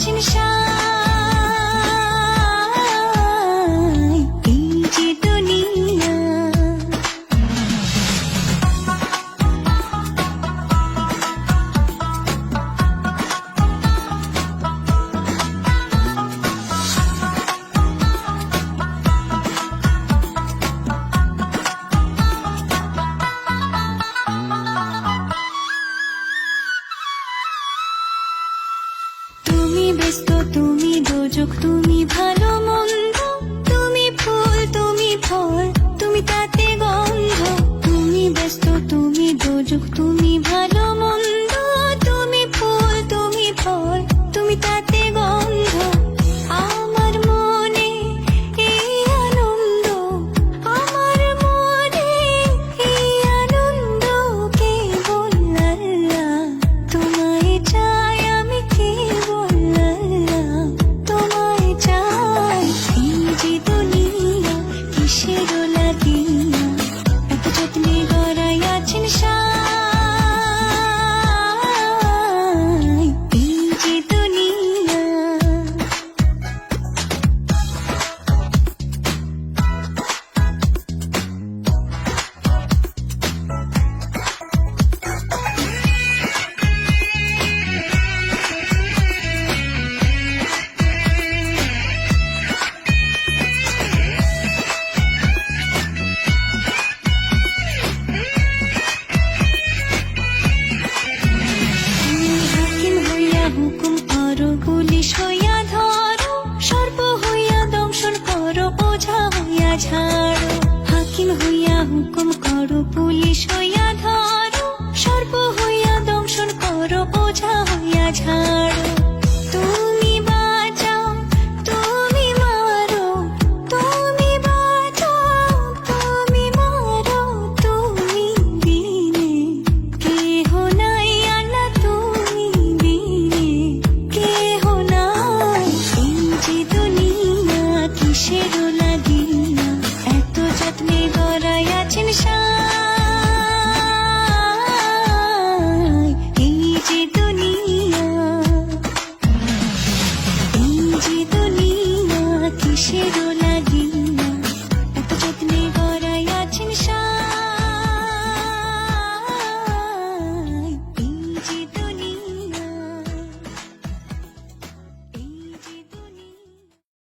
请笑。সুযোগ তুমি ভালো শিরুলা হইয়া হুকুম করো পুলিশ হইয়া ধরো সর্ব হইয়া দংশন করো ওঝা হইয়া ঝাড়।